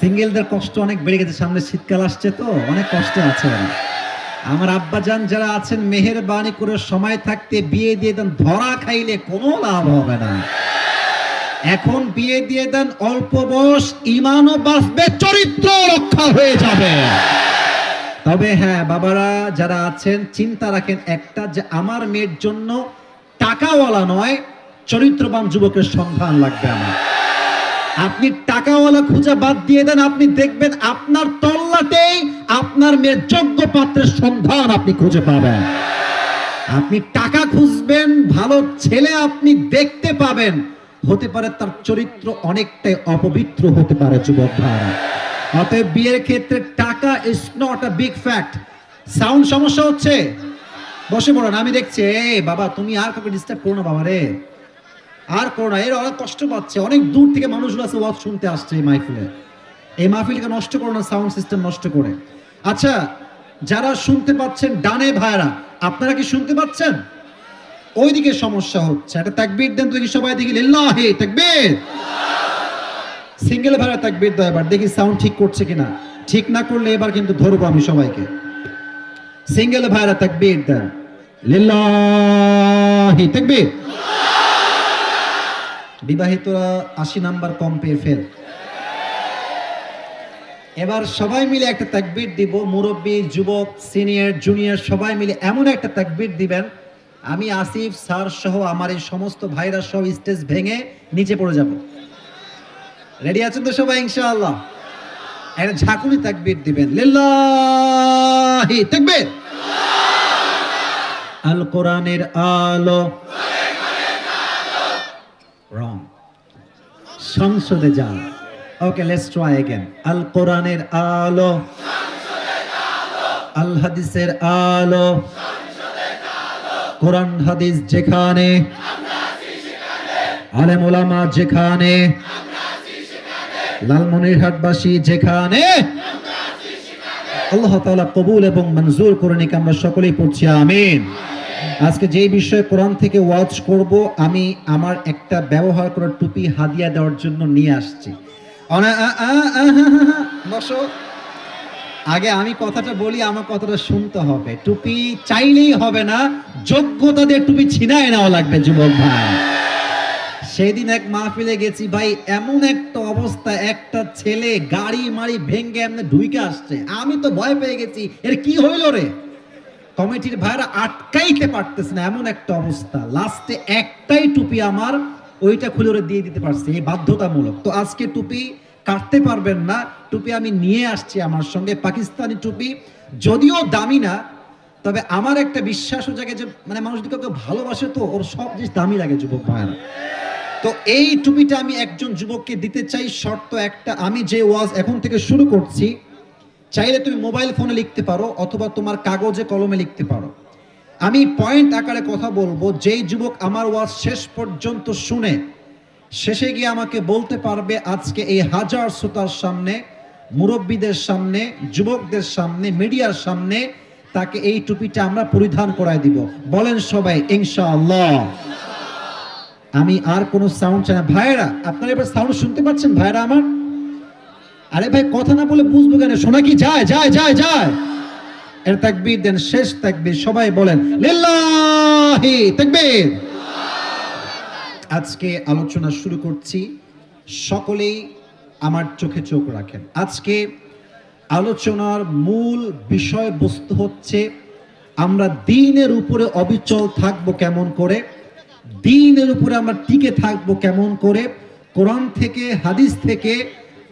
সিঙ্গেলদের কষ্ট অনেক বেড়ে গেছে, সামনে শীতকাল আসছে তো, অনেক কষ্ট আছে ওরা। আমার আব্বাজান যারা আছেন, মেহেরবানি করে সময় থাকতে বিয়ে দিয়ে দেন, ধরা খাইলে কোনো লাভ হবে না। এখন বিয়ে দিয়ে দেন, অল্প বয়স, ইমানও বাঁচবে চরিত্র রক্ষা হয়ে যাবে। তবে হ্যাঁ বাবারা যারা আছেন, চিন্তা রাখেন একটা যে আমার মেয়ের জন্য টাকাওয়ালা নয়, চরিত্রবান যুবকের সন্ধান লাগবে আমার। আপনি টাকাওয়ালা খুঁজে বাদ দিয়ে দেন, আপনি দেখবেন আপনার তল্লাটেই আপনার মেয়ের যোগ্য পাত্রের সন্ধান আপনি খুঁজে পাবেন। আপনি টাকা খুঁজবেন, ভালো ছেলে আপনি দেখতে পাবেন। হতে পারে তার চরিত্র অনেকটাই অপবিত্র হতে পারে, যুবক ভাইরা অতএব বিয়ের ক্ষেত্রে টাকা is not a big fact sound সমস্যা হচ্ছে? বসে পড়ুন, আমি দেখছি। বাবা, তুমি আর কাউকে ডিস্টার্ব করো না বাবা রে। আর করো না, এর অনেক কষ্ট পাচ্ছে। অনেক দূর থেকে মানুষগুলো আছে ওয়াজ শুনতে আসছে এই মাহফিলে। এই মাহফিলকে নষ্ট করো না, সাউন্ড সিস্টেম নষ্ট করে। আচ্ছা যারা শুনতে পাচ্ছেন ডানে ভাইরা আপনারা কি শুনতে পাচ্ছেন? ওইদিকে সমস্যা হচ্ছে। একটা তাকবীর দেন তুই সবাই দেখি, লিল্লাহি, তাকবীর! সিঙ্গেল ভাড়া তাকবীর দাও এবার, দেখি সাউন্ড ঠিক করছে কিনা। ঠিক না করলে এবার কিন্তু ধরবো আমি সবাইকে। সিঙ্গেল ভাড়া তাকবীর দেন। লিল্লাহি, তাকবীর! বিবাহিতরা আশি নাম্বার কম পেয়ে ফেল। এবার সবাই মিলে একটা তাকবীর দিব। মুরব্বী, যুবক, সিনিয়র, জুনিয়র সবাই মিলে এমন একটা তাকবীর দিবেন। আমি আসিফ, স্যার সহ আমার এই সমস্ত ভাইরা সহ স্টেজ ভেঙে নিচে পড়ে যাব। রেডি আছেন তো সবাই, ইনশাআল্লাহ? একটা ঝাঁকুনি তাকবীর দিবেন। লিল্লাহি তাকবীর। আল কোরআনের আলো রং সংসদে যান ওকে লেটস ট্রাই अगेन আল কোরআনের আলো আল হাদিসের আলো কোরআন হাদিস যেখানে আলেম ওলামা যেখানে লালমনিরহাটবাসী যেখানে আল্লাহ তাআলা কবুল এবং মঞ্জুর করে নিক আমরা সকলেই পড়ছি আমিন আজকে যেই বিষয়ে কোরআন থেকে ওয়াচ করব, আমি আমার একটা ব্যবহার করা টুপি হাদিয়া দেওয়ার জন্য নিয়ে আসছি। আগে আমি কথাটা বলি, আমার কথাটা শুনতে হবে। টুপি চাইলেই হবে না, যোগ্যতা দিয়ে টুপি ছিনায় নেওয়া লাগবে, যুবক ভাই। সেদিন এক মাহফিলে গেছি, ভাই, এমন একটা অবস্থা, একটা ছেলে গাড়ি মারি ভেঙ্গে এমনি ঢুইকে আসছে। আমি তো ভয় পেয়ে গেছি, এর কি হইল রে? কমিটির ভাইরা আটকাইতে পারতেছে না, এমন একটা অবস্থা। লাস্টে একটাই টুপি আমার, ওইটা খুলে ওরে দিয়ে দিতে পারছে, এই বাধ্যতামূলক। তো আজকে টুপি কাটতে পারবেন না, টুপি আমি নিয়ে আসছি আমার সঙ্গে, পাকিস্তানি টুপি, যদিও দামি না, তবে আমার একটা বিশ্বাস বিশ্বাসও জাগে যে মানে মানুষ কাউকে ভালোবাসে তো ওর সব জিনিস দামি লাগে, যুবক ভাইরা তো এই টুপিটা আমি একজন যুবককে দিতে চাই, শর্ত একটা, আমি যে ওয়াজ এখন থেকে শুরু করছি চাইলে তুমি মোবাইল ফোনে লিখতে পারো অথবা তোমার কাগজে কলমে লিখতে পারো। আমি পয়েন্ট আকারে কথা বলব, যেই যুবক আমার ওয়াজ শেষ পর্যন্ত শুনে, শেষে গিয়ে আমাকে বলতে পারবে, আজকে এই হাজার শ্রোতার সামনে, মুরব্বীদের সামনে, যুবকদের সামনে, মিডিয়ার সামনে, তাকে এই টুপিটা আমরা পরিধান করায় দিব। বলেন সবাই, ইনশাআল্লাহ। আমি আর কোনো সাউন্ড চাই না। ভাইয়েরা, আপনারা এবার সাউন্ড শুনতে পাচ্ছেন? ভাইয়েরা আমার? আরে ভাই, কথা না বলে বুঝব কেন? শোনা কি যায় যায় যায় যায়? এর তাকবীর দেন, শেষ তাকবীর, সবাই বলেন, লিল্লাহি তাকবীর। আজকে আলোচনা শুরু করছি, সকলেই আমার চোখে চোখ রাখেন। আজকে আলোচনার মূল বিষয়বস্তু হচ্ছে, আমরা দিনের উপরে অবিচল থাকব কেমন করে? দিনের উপরে আমরা টিকে থাকব কেমন করে? কোরআন থেকে, হাদিস থেকে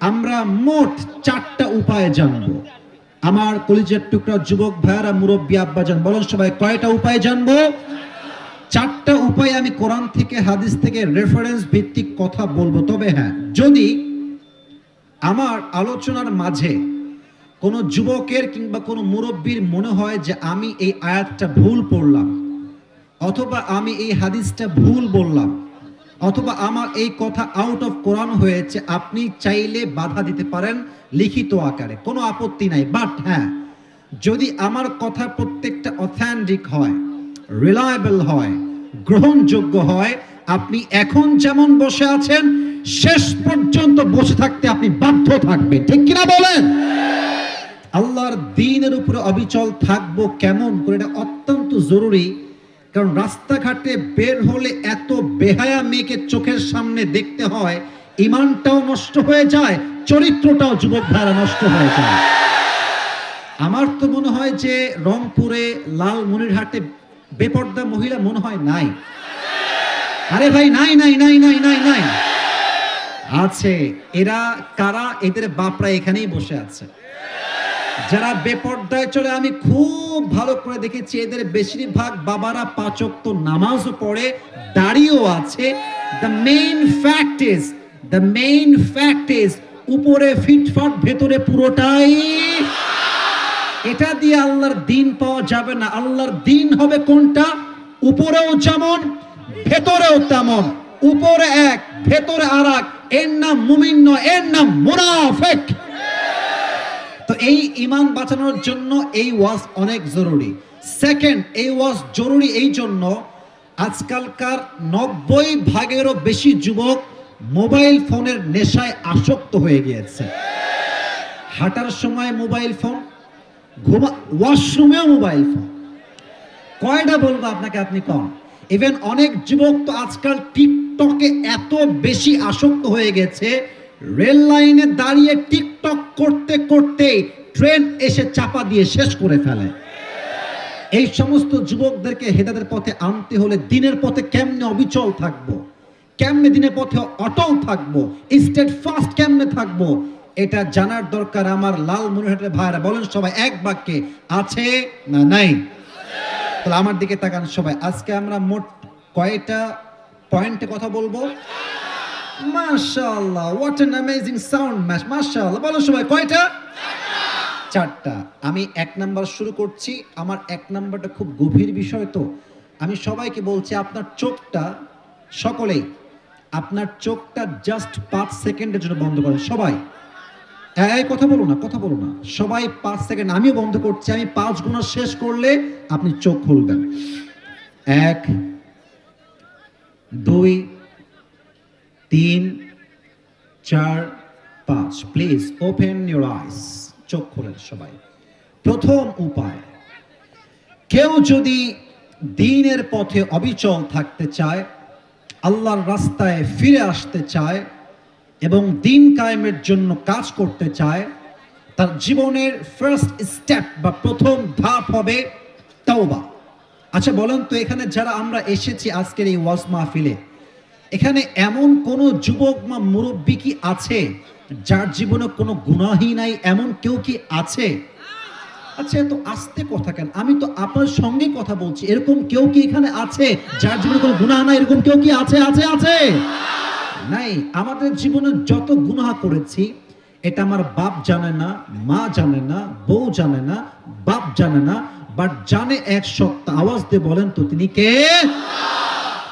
আমরা মোট চারটা উপায় জানব। আমার কলিজের টুকরা যুবক ভাইয়ারা, মুরব্বী আব্বাজান, বলেন সবাই, কয়টা উপায় জানব? চারটা উপায় আমি কোরআন থেকে, হাদিস থেকে রেফারেন্স ভিত্তিক কথা বলব। তবে হ্যাঁ যদি আমার আলোচনার মাঝে কোনো যুবকের কিংবা কোনো মুরব্বীর মনে হয় যে আমি এই আয়াতটা ভুল পড়লাম, অথবা আমি এই হাদিসটা ভুল বললাম অথবা আমার এই কথা আউট অফ কোরআন হয়েছে, আপনি চাইলে বাধা দিতে পারেন লিখিত আকারে, কোনো আপত্তি নাই। বাট হ্যাঁ যদি আমার কথা প্রত্যেকটা অথেন্টিক হয় রিলায়েবল হয়, গ্রহণযোগ্য হয়, আপনি এখন যেমন বসে আছেন, শেষ পর্যন্ত বসে থাকতে আপনি বাধ্য থাকবেন। ঠিক কিনা বলেন? আল্লাহর দিনের উপরে অবিচল থাকব কেমন করে? এটা অত্যন্ত জরুরি। কারণ রাস্তাঘাটে বের হলে এত বেহায়া মেয়েকে চোখের সামনে দেখতে হয়, ইমানটাও নষ্ট হয়ে যায়, চরিত্রটাও যুবক ভাইরা নষ্ট হয়ে যায়। আমার তো মনে হয় যে রংপুরে লাল মনিরহাটে বেপর্দা মহিলা মনে হয় নাই। আরে ভাই, নাই নাই নাই নাই নাই নাই। আছে, এরা কারা? এদের বাপরা এখানেই বসে আছে। যারা বেপর্দায় চলে, আমি খুব ভালো করে দেখেছি। এদের বেশিরভাগ বাবারা পাচক তো নামাজও পড়ে, দাঁড়িয়েও আছে। The main fact is the main fact is উপরে ফিটফাট, ভেতরে পুরোটাই এটা দিয়ে আল্লাহর দিন পাওয়া যাবে না। আল্লাহর দিন হবে কোনটা? উপরেও যেমন, ভেতরেও তেমন। উপরে এক, ভেতরে আর এক এর নাম মুমিন এর নাম মুনাফেক। এই ইমান বাঁচানোর জন্য এই ওয়াজ অনেক জরুরি। সেকেন্ড এই ওয়াজ জরুরি এই জন্য আজকালকার নব্বই ভাগেরও বেশি যুবক মোবাইল ফোনের নেশায় আসক্ত হয়ে গিয়েছে। হাঁটার সময় মোবাইল ফোন, ঘুমা, ওয়াশরুমেও মোবাইল ফোন। কয়টা বলব আপনাকে আপনি কম? ইভেন অনেক যুবক তো আজকাল টিকটকে এত বেশি আসক্ত হয়ে গেছে রেল লাইনে দাঁড়িয়ে টিকটক করতে করতে ট্রেন এসে চাপা দিয়ে শেষ করে ফেলে। এই সমস্ত যুবকদেরকে হেদাদের পথে আনতে হলে দিনের পথে কেমনে অবিচল থাকব? কেমনে দিনের পথে অটল থাকব? স্টেট ফাস্ট কেমনে থাকব? এটা জানার দরকার আমার লাল মনিরহাটের ভাইরা। বলেন সবাই এক বাক্যে, আছে না নাই? তাহলে আমার দিকে তাকান সবাই। আজকে আমরা মোট কয়টা পয়েন্টে কথা বলব? মাশাআল্লাহ হোয়াট অ্যান অ্যামেজিং সাউন্ড ম্যাশ মাশাআল্লাহ, বলো সবাই, কয়টা? চারটা। আমি এক নাম্বার শুরু করছি, আমার এক নাম্বারটা খুব গভীর বিষয় তো। আমি সবাইকে বলছি, আপনার চোখটা, সকলেই, আপনার চোখটা জাস্ট পাঁচ সেকেন্ডের জন্য বন্ধ করেন, সবাই। এই কথা বলো না, কথা বলো না। সবাই পাঁচ সেকেন্ড, আমিও বন্ধ করছি, আমি পাঁচ গুণা শেষ করলে আপনি চোখ খুলবেন। এক, দুই তিন, চার, পাঁচ। প্লিজ ওপেন ইউর আইস চোখ খোলেন সবাই। প্রথম উপায়, কেউ যদি দিনের পথে অবিচল থাকতে চায়, আল্লাহর রাস্তায় ফিরে আসতে চায় এবং দিন কায়েমের জন্য কাজ করতে চায়, তার জীবনের ফার্স্ট স্টেপ বা প্রথম ধাপ হবে তাওবা। আচ্ছা বলেন তো এখানে যারা আমরা এসেছি আজকের এই ওয়াজ মাহফিলে এখানে এমন কোন যুবক বা মুরব্বী কি আছে যার জীবনে কোনো গুনাহী নাই? এমন কেউ কি আছে? আচ্ছা এত আস্তে কথা কেন? আমি তো আপনার সঙ্গে কথা বলছি। এরকম কেউ কি এখানে আছে যার জীবনে কোনো গুনাহ নাই? এরকম কেউ কি আছে আছে আছে? নাই। আমাদের জীবনে যত গুনাহ করেছি, এটা আমার বাপ জানে না, মা জানে না, বউ জানে না, বাপ জানে না বাট জানে এক সত্তা আওয়াজ দিয়ে বলেন তো তিনি কে?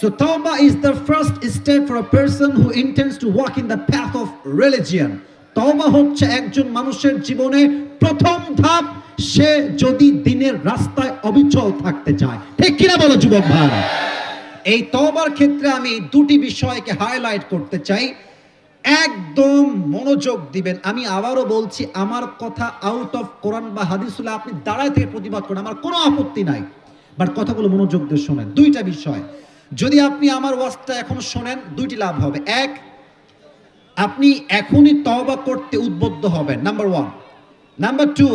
So Tawbah is the first step for a person who intends to walk in the path of religion. তওবা হচ্ছে একজন মানুষের জীবনে প্রথম ধাপ। সে যদি দিনের রাস্তায় অবিচল থাকতে চায়। ঠিক কিনা বলো যুবক ভাইরা? এই তওবার ক্ষেত্রে আমি দুটি বিষয়কে হাইলাইট করতে চাই। একদম মনোযোগ দিবেন। আমি আবারও বলছি, আমার কথা আউট অফ কোরআন বা হাদিস হলে আপনি দাঁড়ায় থেকে প্রতিবাদ করেন। আমার কোনো আপত্তি নাই। বাট কথাগুলো মনোযোগ দিয়ে শোনেন। দুইটা বিষয়। যদি আপনি আমার ওয়াজটা এখন শোনেন, দুইটি লাভ হবে। এক, আপনি এখনই তওবা করতে উদ্বুদ্ধ হবেন নাম্বার ওয়ান নাম্বার টু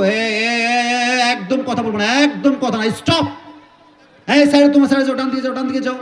একদম কথা বলব না, একদম কথা না স্টপ হ্যাঁ স্যার তোমার স্যার দিয়ে দিকে যাও ওটান দিকে যাও।